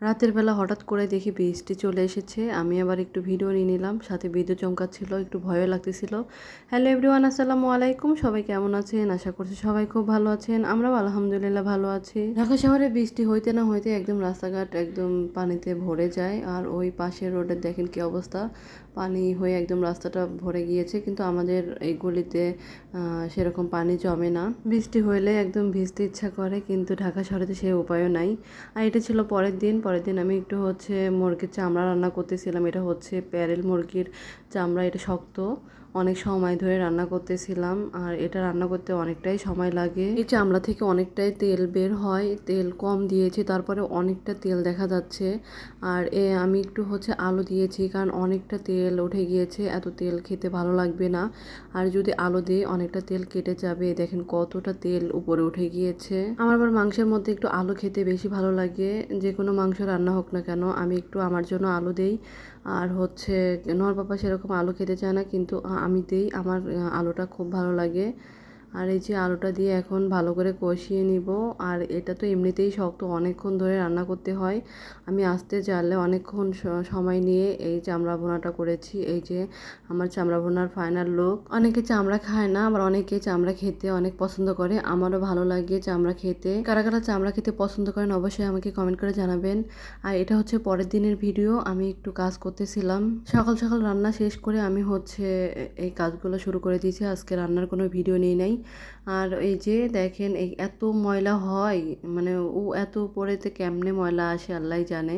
রাতের বেলা হঠাৎ করে দেখি বৃষ্টি চলে এসেছে। আমি আবার একটু ভিডিও নিয়ে নিলাম, সাথে বিদ্যুৎ চমকাচ্ছিল, একটু ভয়ও লাগতেছিল। হ্যালো এভরিওয়ান, আসসালামু আলাইকুম। সবাই কেমন আছেন? আশা করছি সবাই খুব ভালো আছেন। আমরাও আলহামদুলিল্লাহ ভালো আছি। ঢাকা শহরে বৃষ্টি হইতে না হইতে একদম রাস্তাঘাট একদম পানিতে ভরে যায়। আর ওই পাশের রোডের দেখেন কি অবস্থা। পানি হয়ে একদম রাস্তাটা ভরে গিয়েছে, কিন্তু আমাদের এই গলিতে সেরকম পানি জমে না। বৃষ্টি হইলে একদম ভিজতে ইচ্ছা করে, কিন্তু ঢাকা শহরে তো সেই উপায়ও নাই। আর এটা ছিল পরের দিন পরের দিন আমি একটু হচ্ছে মুরগির চামড়া রান্না করতেছিলাম। এটা হচ্ছে প্যারেল মুরগির চামড়া, এটা শক্ত। অনেক সময় ধরে রান্না করতেছিলাম, আর এটা রান্না করতে অনেকটাই সময় লাগে। এই চামড়া থেকে অনেকটাই তেল বের হয়, তেল কম দিয়েছি, তারপরে অনেকটা তেল দেখা যাচ্ছে। আর এ, আমি একটু হচ্ছে আলু দিয়েছি, কারণ অনেকটা তেল উঠে গিয়েছে, এত তেল খেতে ভালো লাগবে না। আর যদি আলো দিয়ে অনেকটা তেল কেটে যাবে, দেখেন কতটা তেল উপরে উঠে গিয়েছে। আমার আবার মাংসের মধ্যে একটু আলু খেতে বেশি ভালো লাগে, যে কোনো মাংস রান্না হোক না কেন, আমি একটু আমার জন্য আলু দেই। আর হচ্ছে, নর বাবা সেরকম আলু খেতে চায় না, কিন্তু আমি দিই, আমার আলুটা খুব ভালো লাগে। আর এই যে আলুটা দিয়ে এখন ভালো করে কষিয়ে নিব। আর এটা তো এমনিতেই শক্ত, অনেকক্ষণ ধরে রান্না করতে হয়। আমি আস্তে জানলে অনেকক্ষণ সময় নিয়ে এই চামড়া ভুনাটা করেছি। এই যে আমার চামড়া ভুনার ফাইনাল লুক অনেকে চামড়া খায় না, আবার অনেকে চামড়া খেতে অনেক পছন্দ করে। আমারও ভালো লাগে চামড়া খেতে। কারা কারা চামড়া খেতে পছন্দ করেন অবশ্যই আমাকে কমেন্ট করে জানাবেন। আর এটা হচ্ছে পরের দিনের ভিডিও আমি একটু কাজ করতেছিলাম। সকাল সকাল রান্না শেষ করে আমি হচ্ছে এই কাজগুলো শুরু করে দিয়েছি। আজকে রান্নার কোনো ভিডিও নেই নাই। আর এই যে দেখেন, এই এত ময়লা হয় মানে ও এত উপরেতে কেমনে ময়লা আসে আল্লাহ জানে।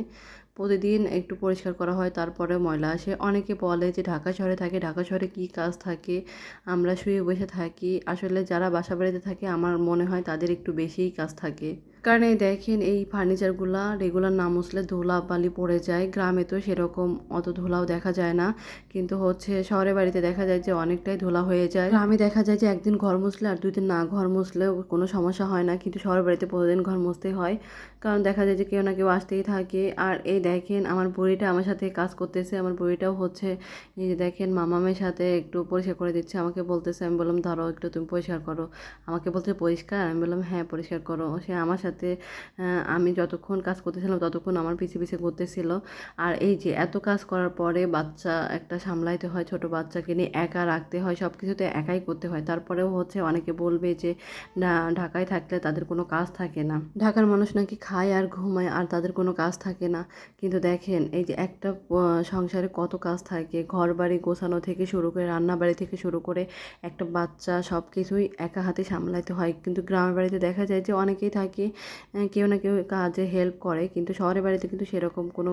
প্রতিদিন একটু পরিষ্কার করা হয়, তারপরে ময়লা আসে। অনেকে বলে যে ঢাকা শহরে থাকে, ঢাকা শহরে কী কাজ থাকে? আমরা শুয়ে বসে থাকি। আসলে যারা বাসা বাড়িতে থাকে, আমার মনে হয় তাদের একটু বেশিই কাজ থাকে। কারণ এই দেখেন এই ফার্নিচারগুলা রেগুলার না মুছলে ধুলা বালি পড়ে যায়। গ্রামে তো সেরকম অত ধুলাও দেখা যায় না। কিন্তু হচ্ছে শহরে বাড়িতে দেখা যায় যে অনেকটাই ধুলা হয়ে যায়। গ্রামে দেখা যায় যে একদিন ঘর মুছলে আর দুই দিন না ঘর মুছলেও কোনো সমস্যা হয় না। কিন্তু শহরের বাড়িতে প্রতিদিন ঘর মুছতেই হয়। কারণ দেখা যায় যে কেউ না কেউ আসতেই থাকে। আর এই দেখেন আমার বুড়িটা আমার সাথে কাজ করতেছে। আমার বুড়িটাও হচ্ছে এই যে দেখেন মামামের সাথে একটু পরিষ্কার করে দিচ্ছে। আমাকে বলতেছে, আমি বললাম, ধরো একটু তুমি পরিষ্কার করো। আমাকে বলছে, পরিষ্কার? আমি বললাম হ্যাঁ পরিষ্কার করো। সে আমার সাথে আহ, আমি যতক্ষণ কাজ করতেছিলাম ততক্ষণ আমার পিছে পিছে করতেছিল আর এই যে এত কাজ করার পরে বাচ্চা একটা সামলাইতে হয় ছোট বাচ্চাকে নিয়ে একা রাখতে হয় সব কিছুতে একাই করতে হয়। তারপরেও হচ্ছে অনেকে বলবে যে না ঢাকায় থাকলে তাদের কোনো কাজ থাকে না। ঢাকার মানুষ নাকি খায় আর ঘুমায় আর তাদের কোনো কাজ থাকে না। কিন্তু দেখেন এই যে একটা সংসারে কত কাজ থাকে। ঘর বাড়ি গোছানো থেকে শুরু করে রান্না বাড়ি থেকে শুরু করে একটা বাচ্চা সব কিছুই একা হাতে সামলাইতে হয়। কিন্তু গ্রামের বাড়িতে দেখা যায় যে অনেকেই থাকে কেউ না কেউ কাজে হেল্প করে, কিন্তু শহরের বাড়িতে কিন্তু সেরকম কোনো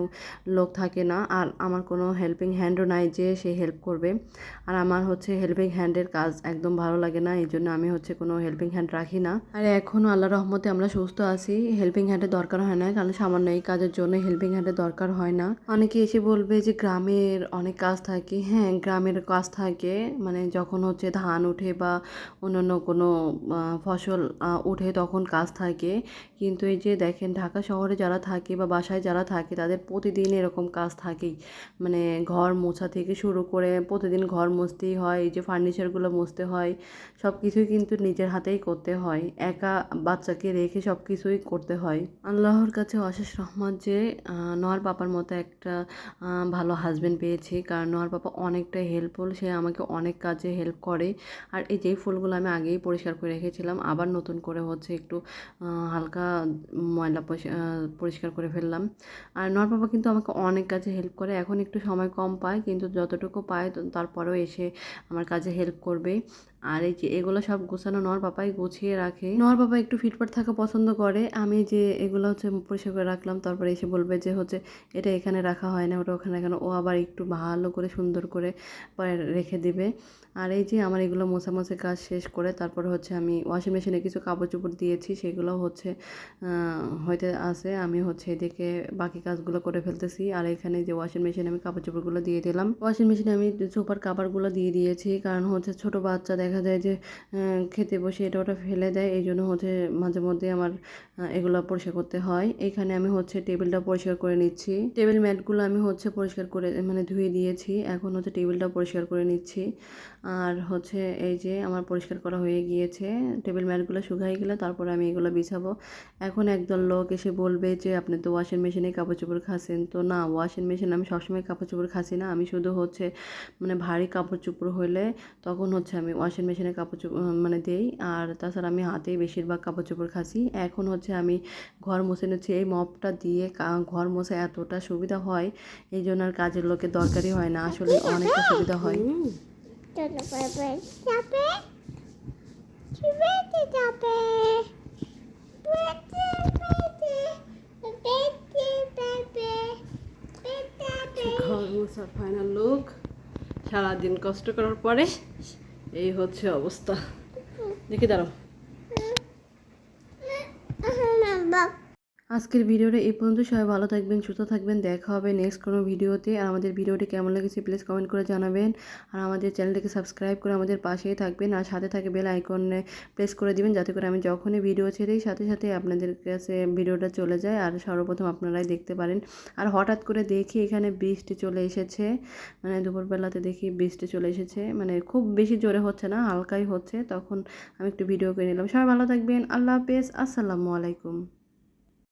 লোক থাকে না। আর আমার কোনো হেল্পিং হ্যান্ডও নাই যে সে হেল্প করবে। আর আমার হচ্ছে হেল্পিং হ্যান্ডের কাজ একদম ভালো লাগে না, এই জন্য আমি হচ্ছে কোনো হেল্পিং হ্যান্ড রাখি না। আর এখনও আল্লাহ রহমতে আমরা সুস্থ আছি। হেল্পিং হ্যান্ডের দরকার হয় না, কারণ সামান্য এই কাজের জন্য হেল্পিং হ্যান্ডের দরকার হয় না। অনেকে এসে বলবে যে গ্রামের অনেক কাজ থাকে। হ্যাঁ গ্রামের কাজ থাকে। মানে যখন হচ্ছে ধান উঠে বা অন্যান্য কোনো ফসল ওঠে তখন কাজ থাকে। কিন্তু এই যে দেখেন ঢাকা শহরে যারা থাকে বা বাসায় যারা থাকে তাদের প্রতিদিন এরকম কাজ থাকেই। মানে ঘর মোছা থেকে শুরু করে প্রতিদিন ঘর মুছতেই হয় এই যে ফার্নিচারগুলো মুছতে হয় সব কিছুই কিন্তু নিজের হাতেই করতে হয়। একা বাচ্চাকে রেখে সব কিছুই করতে হয়। আল্লাহর কাছে অশেষ রহমত যে নোয়ার পাপার মতো একটা ভালো হাজবেন্ড পেয়েছি। কারণ নোয়ার পাপা অনেকটা হেল্পফুল সে আমাকে অনেক কাজে হেল্প করে। আর এই যে ফুলগুলো আমি আগেই পরিষ্কার করে রেখেছিলাম আবার নতুন করে হচ্ছে একটু আহ, হালকা ময়লা পরিষ্কার করে ফেললাম। আর নর বাবা কিন্তু আমাকে অনেক কাজে হেল্প করে। এখন একটু সময় কম পায়, কিন্তু যতটুকু পায় তারপরেও এসে আমার কাজে হেল্প করবে। আর এই যে এগুলো সব গোছানো নর বাবাই গুছিয়ে রাখে। নর বাবা একটু ফিটফাট থাকা পছন্দ করে। আমি যে এগুলো হচ্ছে পরিষ্কার করে রাখলাম, তারপরে এসে বলবে যে হচ্ছে এটা এখানে রাখা হয় না, ওটা ওখানে রাখা না। ও আবার একটু ভালো করে সুন্দর করে পরে রেখে দিবে। আর এই যে আমার এগুলো মোছামুছি কাজ শেষ করে তারপর হচ্ছে আমি ওয়াশিং মেশিনে কিছু কাপড় চোপড় দিয়েছি, সেগুলো হচ্ছে হইতে আছে। আমি হচ্ছে এদিকে বাকি কাজগুলো করে ফেলতেছি। আর এখানে যে ওয়াশিং মেশিনে আমি কাপড় চোপড়গুলো দিয়ে দিলাম। ওয়াশিং মেশিনে আমি সুপার কাপড়গুলো দিয়ে দিয়েছি। কারণ হচ্ছে ছোট বাচ্চা দেখা দেখা যায় যে খেতে বসে এটা ওটা ফেলে দেয়। এই জন্য হচ্ছে মাঝে মধ্যে আমার এগুলো পরিষ্কার করতে হয়। এখানে আমি হচ্ছে টেবিলটা পরিষ্কার করে নিচ্ছি। টেবিল ম্যাটগুলো আমি হচ্ছে পরিষ্কার করে মানে ধুয়ে দিয়েছি। এখন হচ্ছে টেবিলটা পরিষ্কার করে নিচ্ছি। আর হচ্ছে এই যে আমার পরিষ্কার করা হয়ে গিয়েছে। টেবিল ম্যাটগুলো শুকাই গেলে তারপরে আমি এগুলো বিছাবো। এখন একদল লোক এসে বলবে যে, আপনি তো ওয়াশিং মেশিনে কাপড় চোপড় খাসেন তো না, ওয়াশিং মেশিন আমি সবসময় কাপড় চোপড় খাসি না। আমি শুধু হচ্ছে মানে ভারী কাপড় চোপড় হলে তখন হচ্ছে আমি ওয়াশিং মেশিনে কাপড় চোপড় মানে দেই। আর তাছাড়া আমি হাতেই বেশিরভাগ কাপড় চোপড় খাসি এখন হচ্ছে আমি ঘর মুছে নিচ্ছি। এই মপটা দিয়ে ঘর মোছা এতটা সুবিধা হয়, এই জন্য আর কাজের লোকের দরকারই হয় না। আসলে অনেকটা সুবিধা হয়। ঘর মোছার ফাইনাল লুক সারাদিন কষ্ট করার পরে এই হচ্ছে অবস্থা। দেখি দাঁড়াও। আজকের ভিডিওটা এই পর্যন্ত। সবাই ভালো থাকবেন, সুস্থ থাকবেন। দেখা হবে নেক্সট কোনো ভিডিওতে। আর আমাদের ভিডিওটি কেমন লেগেছে প্লিজ কমেন্ট করে জানাবেন। আর আমাদের চ্যানেলটিকে সাবস্ক্রাইব করে আমাদের পাশেই থাকবেন। আর সাথে থাকে বেল আইকনে প্রেস করে দিবেন যাতে করে আমি যখনই ভিডিও ছেড়ে দিই, সাথে সাথে আপনাদের কাছে ভিডিওটা চলে যায়। আর সর্বপ্রথম আপনারাই দেখতে পারেন। আর হঠাৎ করে দেখি এখানে বৃষ্টি চলে এসেছে। মানে দুপুরবেলাতে দেখি বৃষ্টি চলে এসেছে। মানে খুব বেশি জোরে হচ্ছে না, হালকাই হচ্ছে। তখন আমি একটু ভিডিও করে নিলাম। সবাই ভালো থাকবেন। আল্লাহ হাফেজ। আসসালামু আলাইকুম।